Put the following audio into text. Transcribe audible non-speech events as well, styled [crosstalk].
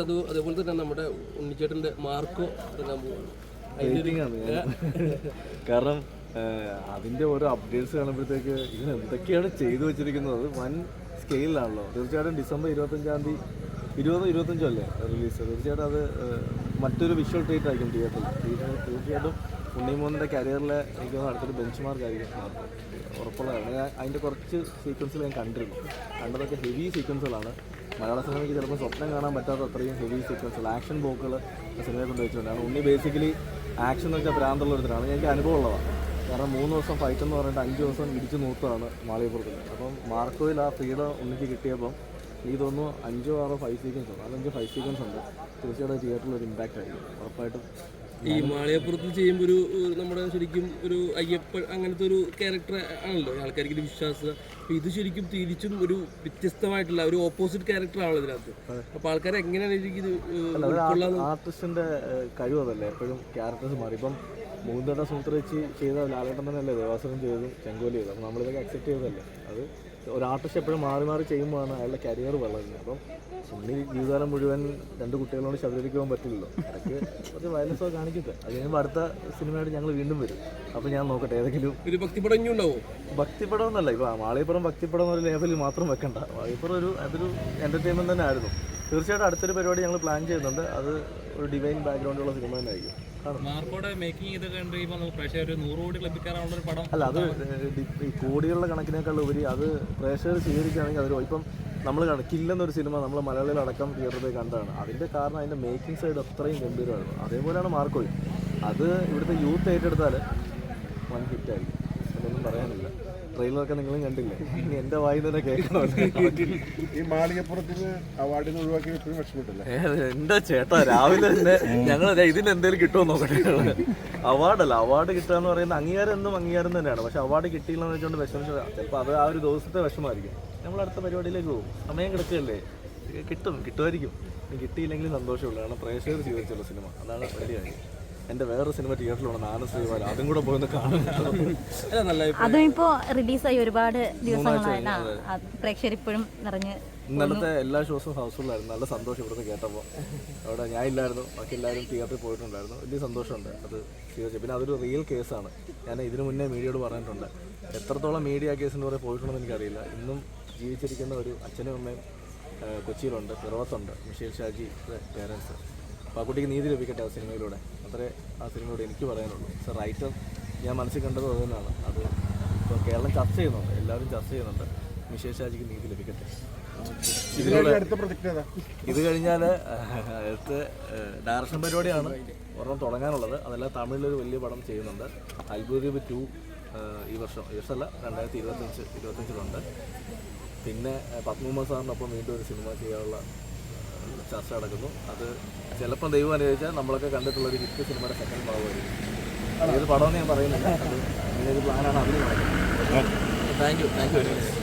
അത് അതേപോലെ തന്നെ നമ്മുടെ ഉണ്ണിച്ചേട്ടന്റെ മാർക്കോ ഇറങ്ങാൻ പോവാണ്. [laughs] കാരണം അതിന്റെ അതിന്റെ ഓരോ അപ്ഡേറ്റ്സ് കാണുമ്പോഴത്തേക്ക് ഇതിന് എന്തൊക്കെയാണ് ചെയ്തു വെച്ചിരിക്കുന്നത്? അത് വൻ സ്കെയിലാണല്ലോ തീർച്ചയായിട്ടും ഡിസംബർ ഇരുപത്തഞ്ചാം തീയതി ഇരുപത് ഇരുപത്തഞ്ചോ അല്ലേ റിലീസ് തീർച്ചയായിട്ടും അത് മറ്റൊരു വിഷ്വൽ ട്രീറ്റ് ആയിരിക്കും തിയേറ്ററിൽ തീർച്ചയായിട്ടും ഉണ്ണിമോനിന്റെ കരിയറിലെ എനിക്ക് അടുത്തൊരു ബെഞ്ച് മാർക്ക് ആയിരിക്കും മാർക്ക്. ഉറപ്പുള്ളതാണ് ഞാൻ അതിന്റെ കുറച്ച് സീക്വൻസ് ഞാൻ കണ്ടിരുന്നു. കണ്ടതൊക്കെ ഹെവി സീക്വൻസുകളാണ് മലയാള സിനിമയ്ക്ക് ചിലപ്പോൾ സ്വപ്നം കാണാൻ പറ്റാത്ത അത്രയും ഹെവി സീക്വൻസുകൾ ആക്ഷൻ ബോക്കുകൾ സിനിമയെ കൊണ്ട് വെച്ചിട്ടുണ്ടാണ് ഉണ്ണി ബേസിക്കലി ആക്ഷൻ എന്ന് വെച്ചാൽ പ്രാന്തമുള്ള ഒരുത്തരാണ് എനിക്ക് അനുഭവം ഉള്ളതാണ് കാരണം മൂന്ന് ദിവസം ഫൈറ്റ് എന്ന് പറഞ്ഞിട്ട് അഞ്ച് ദിവസം ഇടിച്ച് നൂത്താണ് മാളികപ്പുറത്തിൽ അപ്പം മാർക്കോയിൽ ആ ഫ്രീഡം ഉണ്ണിക്ക് കിട്ടിയപ്പം എനിക്ക് തോന്നുന്നു അഞ്ചോ ആറോ ഫൈവ് സീക്വൻസ് ഉണ്ട് അതഞ്ച് ഫൈവ് സീക്വൻസ് ഉണ്ട്. തീർച്ചയായിട്ടും തിയേറ്ററിൽ ഒരു ഇമ്പാക്റ്റ് ആയിരിക്കും. ഉറപ്പായിട്ടും ഈ മാളികപ്പുറത്ത് ചെയ്യുമ്പോൾ ഒരു നമ്മുടെ ശരിക്കും ഒരു അയ്യപ്പ അങ്ങനത്തെ ഒരു ക്യാരക്ടർ ആണല്ലോ. ആൾക്കാർക്ക് ഒരു വിശ്വാസം. ഇത് ശരിക്കും തിരിച്ചും ഒരു വ്യത്യസ്തമായിട്ടുള്ള ഒരു ഓപ്പോസിറ്റ് ക്യാരക്ടർ ആണല്ലോ ഇതിനകത്ത്. അപ്പൊ ആൾക്കാർ എങ്ങനെയാണ് ഇത് ഏഹ്, ആർട്ടിസ്റ്റിന്റെ കഴിവ് അതല്ലേ? എപ്പോഴും ക്യാരക്ടേഴ്സ് മാറി. ഇപ്പം മൂന്നേട്ട സൂത്രവെച്ച് ചെയ്ത ലാലേട്ടൻ തന്നെയല്ലേ ദേവാസുരം ചെയ്തതും ചെങ്കോലി ചെയ്തത്. അപ്പം നമ്മളിതൊക്കെ അക്സെപ്റ്റ് ചെയ്തതല്ലേ? അത് ഒരു ആർട്ടിസ്റ്റ് എപ്പോഴും മാറി മാറി ചെയ്യുമ്പോഴാണ് അയാളുടെ കരിയർ വളരുന്നത്. അപ്പം ഉണ്ണി ജീവിതകാലം മുഴുവൻ രണ്ട് കുട്ടികളോട് ശബരിക്ക് പോകാൻ പറ്റില്ലല്ലോ. ഇടയ്ക്ക് കുറച്ച് വയലൻസ് ഒക്കെ കാണിക്കട്ടെ. അത് കഴിയുമ്പോൾ അടുത്ത സിനിമയായിട്ട് ഞങ്ങൾ വീണ്ടും വരും. അപ്പം ഞാൻ നോക്കട്ടെ ഏതെങ്കിലും ഒരു ഭക്തിപടം ഉണ്ടാവും? ഭക്തിപടം ഭക്തിപ്പടം എന്നല്ല ഇപ്പോൾ മാളികപ്പുറം ഭക്തിപടം എന്നൊരു ലേബലിൽ മാത്രം വെക്കണ്ട. മാളികപ്പുറം ഒരു അതൊരു എന്റർടൈൻമെന്റ് തന്നെ ആയിരുന്നു തീർച്ചയായിട്ടും അടുത്തൊരു പരിപാടി ഞങ്ങൾ പ്ലാൻ ചെയ്യുന്നുണ്ട്. അത് ഒരു ഡിവൈൻ ബാക്ക്ഗ്രൗണ്ടുള്ള സിനിമ തന്നെ ആയിരിക്കും മാർക്കോടെ മേക്കിംഗ് പ്രേക്ഷകർ ഒരു നൂറ് കോടി ലഭിക്കാനുള്ള ഒരു പടം അല്ല അത് ഈ കോടികളുടെ കണക്കിനേക്കാൾ ഉപരി അത് പ്രേക്ഷകർ സ്വീകരിക്കുകയാണെങ്കിൽ അതൊരു ഇപ്പം നമ്മൾ കില്ലെന്നൊരു സിനിമ നമ്മൾ മലയാളികളടക്കം തിയേറ്ററിൽ പോയി കണ്ടതാണ്. അതിന്റെ കാരണം അതിന്റെ മേക്കിംഗ് സൈഡ് അത്രയും ഗംഭീരമായിരുന്നു. അതേപോലെയാണ് മാർക്കോയി. അത് ഇവിടുത്തെ യൂത്ത് ഏറ്റെടുത്താൽ വൺ ഹിറ്റായിരിക്കും. അതൊന്നും പറയാനില്ല. ട്രെയിലറൊക്കെ നിങ്ങളും കണ്ടില്ലേ? ഇനി എന്റെ വായി തന്നെ കേൾക്കണോ. ഈ മാളികപ്പുറത്തിന് അവാർഡിന് ഒഴിവാക്കി ഇപ്പോഴും വിഷമിട്ടില്ല? എന്റെ ചേട്ടാ രാവിലെ തന്നെ ഞങ്ങൾ ഇതിന് എന്തെങ്കിലും കിട്ടുമോ നോക്കട്ടെ. അവാർഡല്ല അവാർഡ് കിട്ടുക എന്ന് പറയുന്ന അംഗീകാരം എന്നും അംഗീകാരം തന്നെയാണ്. പക്ഷെ അവാർഡ് കിട്ടിയില്ലെന്ന് വെച്ചോണ്ട് വെച്ചുകൊണ്ട് വിഷമിച്ച ചിലപ്പോൾ അത് ആ ഒരു ദിവസത്തെ വിഷമമായിരിക്കും. നമ്മൾ അടുത്ത പരിപാടിയിലേക്ക് പോകും. സമയം കിടക്കുകയല്ലേ? കിട്ടും കിട്ടുമായിരിക്കും. കിട്ടിയില്ലെങ്കിലും കിട്ടിയില്ലെങ്കിൽ സന്തോഷമുള്ളൂ. കാരണം പ്രേക്ഷകർ ജീവിച്ചുള്ള സിനിമ. അതാണ് വലിയ കാര്യം. എന്റെ വേറെ സിനിമ തിയേറ്ററിലുള്ള നാല് ശ്രീവാല. അതും കൂടെ പോയി ഒന്ന് കാണും അല്ല നല്ല അതും ഇപ്പോ റിലീസായി ഒരുപാട് ദിവസങ്ങളായില്ല പ്രേക്ഷകർ ഇപ്പോഴും നിറഞ്ഞ് ഇന്നലത്തെ എല്ലാ ഷോസും ഹൗസ്ഫുള്ളായിരുന്നു. നല്ല സന്തോഷം ഇവിടുന്ന് കേട്ടപ്പോൾ അവിടെ ഞാൻ ഇല്ലായിരുന്നു. ബാക്കി എല്ലാവരും തിയേറ്ററിൽ പോയിട്ടുണ്ടായിരുന്നു. വലിയ സന്തോഷമുണ്ട് അത് സ്വീകരിച്ചു പിന്നെ അതൊരു റിയൽ കേസാണ് ഞാൻ ഇതിനു മുന്നേ മീഡിയയോട് പറഞ്ഞിട്ടുണ്ട്. എത്രത്തോളം മീഡിയ കേസ് കേസിന്റെ കൂടെ പോയിട്ടുണ്ടെന്ന് എനിക്കറിയില്ല. ഇന്നും ജീവിച്ചിരിക്കുന്ന ഒരു അച്ഛനും അമ്മയും കൊച്ചിയിലുണ്ട് പിറവത്തുണ്ട്. മിഷേൽ ഷാജി പേരൻസ് അപ്പോൾ ആ കുട്ടിക്ക് നീതി ലഭിക്കട്ടെ ആ സിനിമയിലൂടെ. അത്രേ ആ സിനിമയിലൂടെ എനിക്ക് പറയാനുള്ളൂ. സർ റൈറ്റർ ഞാൻ മനസ്സിൽ കണ്ടത് അത് തന്നെയാണ് അത് ഇപ്പോൾ കേരളം ചർച്ച ചെയ്യുന്നുണ്ട്. എല്ലാവരും ചർച്ച ചെയ്യുന്നുണ്ട്. മിഷേൽ ഷാജിക്ക് നീതി ലഭിക്കട്ടെ. ഇതിലൂടെ ഇത് കഴിഞ്ഞാൽ അടുത്ത ഡയറക്ഷൻ പരിപാടിയാണ് ഒരെണ്ണം തുടങ്ങാനുള്ളത്. അതെല്ലാം തമിഴിലൊരു വലിയ പടം ചെയ്യുന്നുണ്ട്. അത്ഭുതദ്വീപ് ടു ഈ വർഷം ഈ വർഷമല്ല രണ്ടായിരത്തി ഇരുപത്തഞ്ച് ഇരുപത്തഞ്ചിലുണ്ട് പിന്നെ പത്മകുമാർ സാറിനൊപ്പം വീണ്ടും ഒരു സിനിമ ചെയ്യാനുള്ള ചർച്ച നടക്കുന്നു. അത് ചിലപ്പം ദൈവം അനുവദിച്ചാൽ നമ്മളൊക്കെ കണ്ടിട്ടുള്ള ഒരു ഹിറ്റ് സിനിമയുടെ സെക്കൻഡ് ഭാഗമായിരിക്കും. ഏത് പടമെന്ന് ഞാൻ പറയുന്നില്ല. അത് അങ്ങനെ ഒരു പ്ലാനാണ് അതിന് നടക്കുന്നത് thank you thank you very much